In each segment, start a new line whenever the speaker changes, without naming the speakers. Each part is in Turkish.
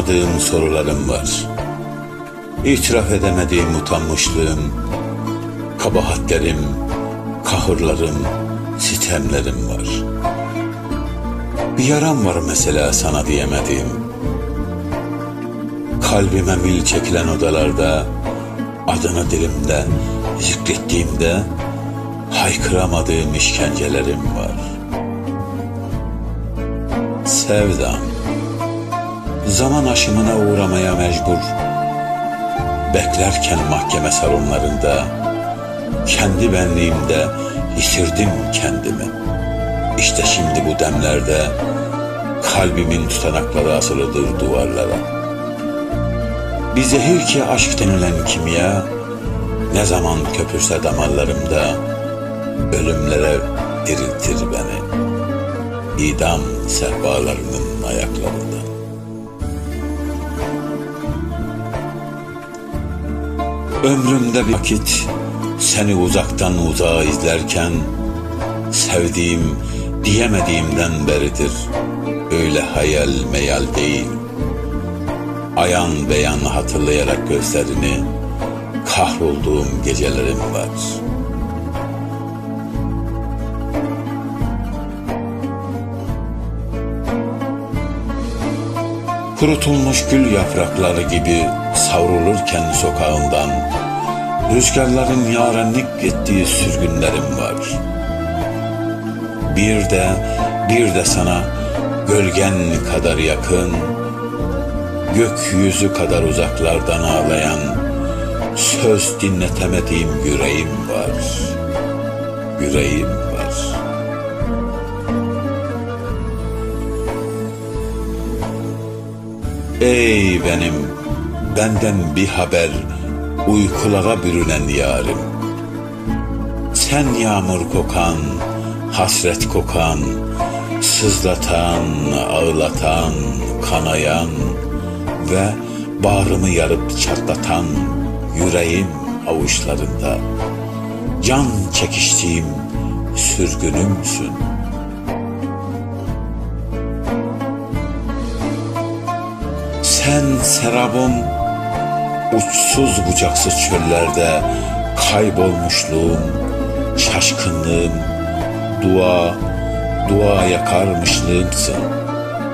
Soramadığım sorularım var. İtiraf edemediğim utanmışlığım, kabahatlerim, kahırlarım, sitemlerim var. Bir yaram var mesela sana diyemediğim. Kalbime mil çekilen odalarda, adını dilimde zikrettiğimde haykıramadığım işkencelerim var. Sevdam, zaman aşımına uğramaya mecbur. Beklerken mahkeme salonlarında, kendi benliğimde yitirdim kendimi. İşte şimdi bu demlerde kalbimin tutanakları asılıdır duvarlara. Bir zehir ki aşk denilen kimya, ne zaman köpürse damarlarımda, ölümlere diriltir beni. İdam sehpalarının ayaklarında. Ömrümde bir vakit seni uzaktan uzağa izlerken sevdiğim diyemediğimden beridir. Öyle hayal meyal değil. Ayan beyan hatırlayarak gözlerini kahrolduğum gecelerim var. Kurutulmuş gül yaprakları gibi savrulurken sokağından Rüzgarların yarenlik ettiği sürgünlerim var. Bir de, bir de sana gölgen kadar yakın, gökyüzü kadar uzaklardan ağlayan, söz dinletemediğim yüreğim var. Yüreğim var. Ey benim, benden bir haber, uykulara bürünen yarim. Sen yağmur kokan, hasret kokan, sızlatan, ağlatan, kanayan ve bağrımı yarıp çatlatan yüreğim avuçlarında. Can çekiştiğim sürgünümsün. Sen serabım, uçsuz bucaksız çöllerde kaybolmuşluğum, şaşkınlığım, dua, dua yakarmışlığımsın.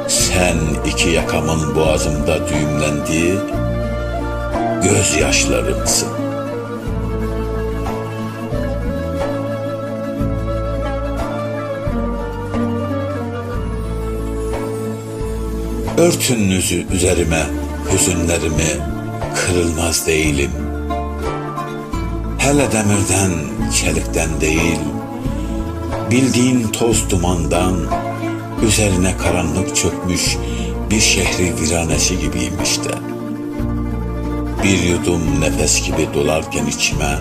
Sen iki yakamın boğazımda düğümlendiği gözyaşlarımsın. Örtün yüzü üzerime hüzünlerimi, kırılmaz değilim. Hele demirden, çelikten değil, bildiğin toz dumandan, üzerine karanlık çökmüş bir şehri viranesi gibiyim işte. Bir yudum nefes gibi dolarken içime,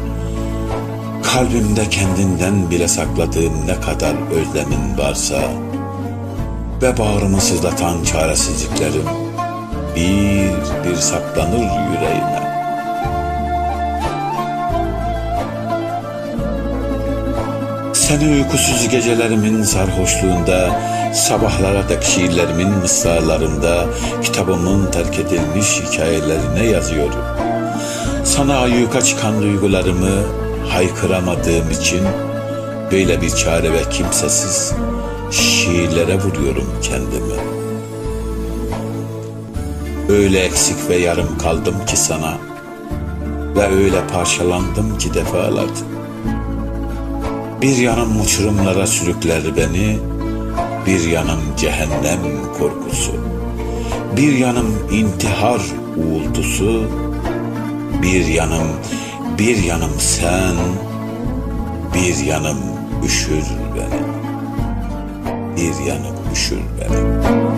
kalbimde kendinden bile sakladığım ne kadar özlemin varsa ve bağrımı sızlatan çaresizliklerim, bir bir saklanır yüreğime. Seni uykusuz gecelerimin sarhoşluğunda, sabahlara dek şiirlerimin mısralarında, kitabımın terk edilmiş hikayelerine yazıyorum. Sana ayyuka çıkan duygularımı haykıramadığım için böyle bir çare ve kimsesiz şiirlere vuruyorum kendimi. Öyle eksik ve yarım kaldım ki sana ve öyle parçalandım ki defalarca. Bir yanım uçurumlara sürükler beni, bir yanım cehennem korkusu. Bir yanım intihar uğultusu, bir yanım, bir yanım sen, bir yanım üşür beni. Bir yanım üşür beni.